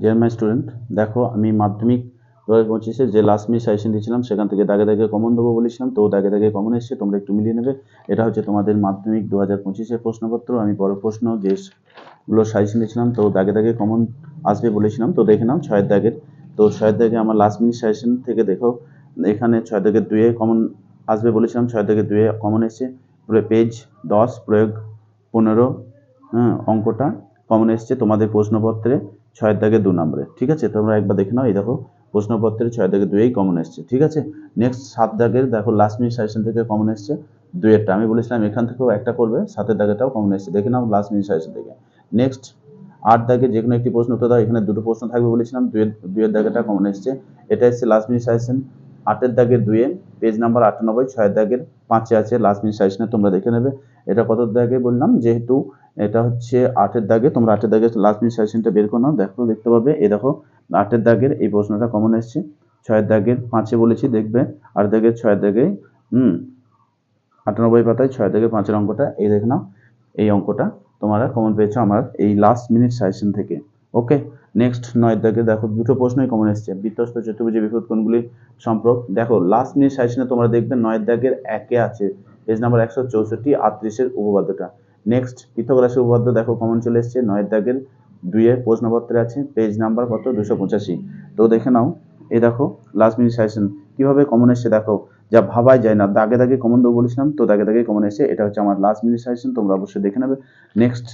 Dear my student দেখো আমি মাধ্যমিক দু হাজার পঁচিশে যে লাস্ট মিনিট সাজেশন দিয়েছিলাম, সেখান থেকে দাগে দাগে কমন দেবো বলেছিলাম, তো দাগে দাগে কমন এসছে, তোমরা একটু মিলিয়ে নেবে। এটা হচ্ছে তোমাদের মাধ্যমিক দু হাজার পঁচিশের প্রশ্নপত্র, আমি বড় প্রশ্ন যেগুলো সাজেশন দিয়েছিলাম, তো দাগে দাগে কমন আসবে বলেছিলাম, তো দেখে নাও ছয়ের দাগের। তো ছয়ের দাগে আমার লাস্ট মিনিট সাজেশন থেকে দেখো, এখানে ছয় দাগের দুয়ে কমন আসবে বলেছিলাম ছয় দাগের দুয়ে কমন এসছে। পেজ দশ, প্রয়োগ পনেরো হ্যাঁ অঙ্কটা কমন এসছে তোমাদের প্রশ্নপত্রে। ছয়ের দাগে দু নম্বরে, ঠিক আছে? তোমরা একবার দেখে নাও, এই দেখো, প্রশ্নপত্রে ছয় দাগে দুয়েই কমন এসছে, ঠিক আছে? নেক্সট সাত দাগের, দেখো লাস্ট মিনিট সাজেশন থেকে কমন এসছে দুয়েরটা আমি বলেছিলাম এখান থেকেও একটা করবে, সাতের দাগেটাও কমন এসছে। দেখে নাও লাস্ট মিনিট সাজেশন থেকে। নেক্সট আট দাগে যে কোনো একটি প্রশ্ন উত্তর দাও, এখানে দুটো প্রশ্ন থাকবে বলেছিলাম দুয়ের দুয়ের দাগেটা কমন এসছে। এটা এসছে লাস্ট মিনিট সাজেশন আটের দাগের দুয়ে পেজ নাম্বার আটানব্বই, ছয়ের দাগের পাঁচে আছে লাস্ট মিনিট সাজেশনে তোমরা দেখে নেবে। এটা কত দাগে বললাম, যেহেতু এটা হচ্ছে আটের দাগে। তোমরা আটের দাগের লাস্ট মিনিট সাজেশনটা বের করো দেখো, দেখতে পাবে। এই দেখো, আটের দাগের এই প্রশ্নটা কমন এসছে। ছয়ের দাগের পাঁচে বলেছি, দেখবে। আট দাগের ছয়ের দাগে, হুম, আটানব্বই পাতায় ছয় থেকে পাঁচের অঙ্কটা, এই দেখে নাও, এই অঙ্কটা তোমরা কমন পেয়েছ আমার এই লাস্ট মিনিট সাজেশন থেকে। ওকে নেক্সট নয়ের দাগে দেখো, দুটো প্রশ্নই কমন এসছে। বিধ্বস্ত চতুর্ভুজের বিপদ কোণগুলি সম্পর্ক। দেখো লাস্ট মিনিট সাজেশনে তোমরা দেখবে নয়ের দাগের একে আছে। পেজ নাম্বার একশো চৌষট্টি, আটত্রিশের উপপাদ্যটা। নেক্সট পৃথক উপপাদ্য দেখো কমন চলে এসছে নয়ের দাগের দুইয়ে প্রশ্নপত্রে আছে পেজ নাম্বার কত? দুশো পঁচাশি। তো দেখে নাও এ দেখো লাস্ট মিনিট সাজেশন কীভাবে কমন এসছে দেখো? যা ভাবাই যায় না, দাগে দাগে কমন দেবো বলেছিলাম, তো দাগে দাগে কমন এসে এটা হচ্ছে আমার লাস্ট মিনিট সাজেশন তোমরা অবশ্যই দেখে নেবে। নেক্সট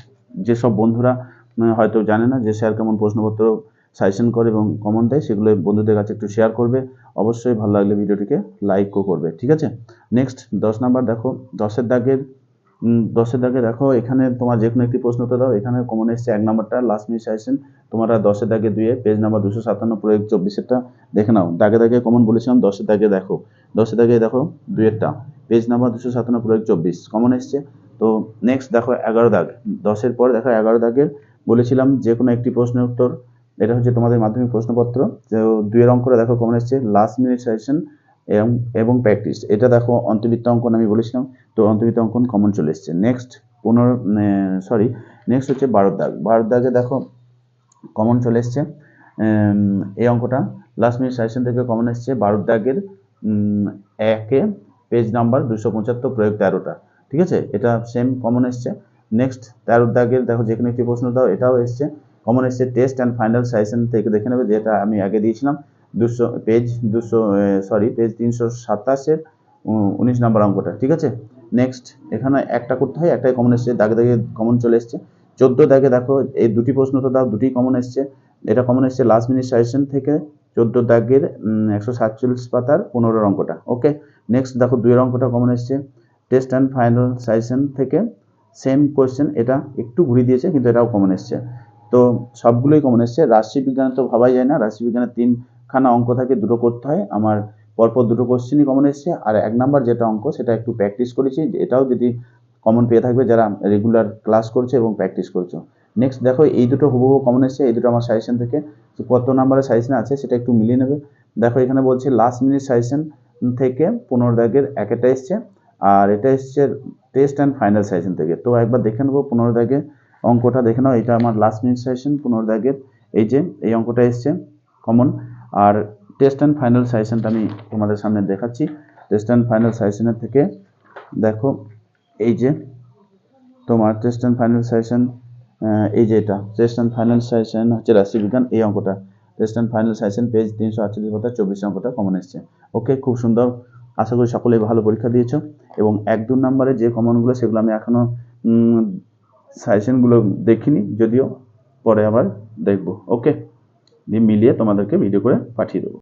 যেসব বন্ধুরা হয়তো জানে না যে স্যার কেমন প্রশ্নপত্র সাজেশন করে এবং কমন দেয়, সেগুলো বন্ধুদের কাছে একটু শেয়ার করবে। অবশ্যই ভালো লাগলে ভিডিওটিকে লাইকও করবে, ঠিক আছে? নেক্সট দশ নাম্বার দেখো, দশের দাগের দশের দাগে দেখো, এখানে তোমার যে কোনো একটি প্রশ্ন উত্তর দাও। এখানে কমন এসছে এক নাম্বারটা লাস্ট মিনিট সাজেশন তোমরা দশের দাগে দুয়ে পেজ নাম্বার দুশো সাতান্ন প্রয়োগ চব্বিশেরটা দেখে নাও। দাগে দাগে কমন বলেছিলাম, দশের দাগে দেখো। দশের দাগে দেখো দুয়েরটা পেজ নাম্বার দুশো সাতান্ন প্রয়োগ চব্বিশ কমন এসছে। তো নেক্সট দেখো এগারো দাগ। দশের পর দেখো এগারো দাগের বলেছিলাম যে কোনো একটি প্রশ্নের উত্তর। এটা হচ্ছে তোমাদের মাধ্যমিক প্রশ্নপত্র। তো দুয়ের অঙ্কটা দেখো কমন এসছে। লাস্ট মিনিট সাজেশন এবং এবং প্র্যাকটিস এটা দেখো অন্তর্বৃত্ত অঙ্কন আমি বলেছিলাম, তো অন্তর্বৃত্ত অঙ্কন কমন চলে এসছে। নেক্সট পনেরো সরি নেক্সট হচ্ছে বারোর দাগ। বারোর দাগে দেখো কমন চলে এসছে। এই অঙ্কটা লাস্ট মিনিট সাজেশন থেকে কমন এসছে। বারোর দাগের একে পেজ নাম্বার দুশো পঁচাত্তর প্রয়োগ তেরোটা। ঠিক আছে? এটা সেম কমন এসছে। নেক্সট তেরোর দাগের, দেখো যে কোনো একটি প্রশ্ন দাও, এটাও এসছে। কমন এসছে টেস্ট অ্যান্ড ফাইনাল সাজেশন থেকে দেখে নেবে, যেটা আমি আগে দিয়েছিলাম। দুশো পেজ দুশো সরি পেজ তিনশো সাতাশের উনিশ নম্বর অঙ্কটা, ঠিক আছে? নেক্সট এখানে একটা করতে হয়, একটাই কমন এসছে, দাগে দাগে কমন চলে এসছে। চোদ্দ দাগে দেখো, এই দুটি প্রশ্ন তো দাও দুটি কমন এসছে। এটা কমন এসছে লাস্ট মিনিট সাজেশন থেকে চোদ্দ দাগের একশো সাতচল্লিশ পাতার পনেরো অঙ্কটা ওকে নেক্সট দেখো দুইয়ের অঙ্কটা কমন এসছে। টেস্ট অ্যান্ড ফাইনাল সাজেশন থেকে সেম কোয়েশ্চেন এটা একটু ঘুরিয়ে দিয়েছে, কিন্তু এটাও কমন এসছে। তো সবগুলোই কমন এসছে। রাশিবিজ্ঞানে তো ভাবাই যায় না রাশিবিজ্ঞানের তিনখানা অঙ্ক থাকে, দুটো করতে হয়। আমার পরপর দুটো কোশ্চেনই কমন এসছে। আর এক নাম্বার যেটা অঙ্ক, সেটা একটু প্র্যাকটিস করেছি। এটাও যদি কমন পেয়ে থাকবে যারা রেগুলার ক্লাস করছে এবং প্র্যাকটিস করছ। নেক্সট দেখো, এই দুটো হুবহু কমন এসছে। এই দুটো আমার সাজেশন থেকে কত নাম্বারের সাজেশন আছে, সেটা একটু মিলিয়ে নেবে। দেখো, এখানে বলছে লাস্ট মিনিট সাজেশন থেকে পনেরো দাগের এক একটা এসছে। আর এটা এসছে টেস্ট অ্যান্ড ফাইনাল সাজেশন থেকে। তো একবার দেখে নেব পনেরো দাগে অঙ্কটা। দেখে নাও, এটা আমার লাস্ট মিনিট সাজেশন পনেরো দাগের এই যে, এই অঙ্কটা এসছে কমন আর টেস্ট অ্যান্ড ফাইনাল সাজেশনটা আমি তোমাদের সামনে দেখাচ্ছি। টেস্ট অ্যান্ড ফাইনাল সাজেশনের থেকে দেখো, এই যে তোমার টেস্ট অ্যান্ড ফাইনাল সাজেশন এই যে এটা টেস্ট অ্যান্ড ফাইনাল সাজেশন হচ্ছে রাশিবিজ্ঞান, এই অঙ্কটা। Test and final suggestion page তিনশো আটচল্লিশ কথা চব্বিশ অঙ্কটা কমন এসছে। ওকে খুব সুন্দর। আশা করি সকলেই ভালো পরীক্ষা দিয়েছ। এবং এক দু নম্বরে যে কমনগুলো সেগুলো আমি এখনও সাজেশনগুলো দেখিনি, যদিও পরে আবার দেখব। ওকে দিয়ে মিলিয়ে তোমাদেরকে ভিডিও করে পাঠিয়ে দেবো।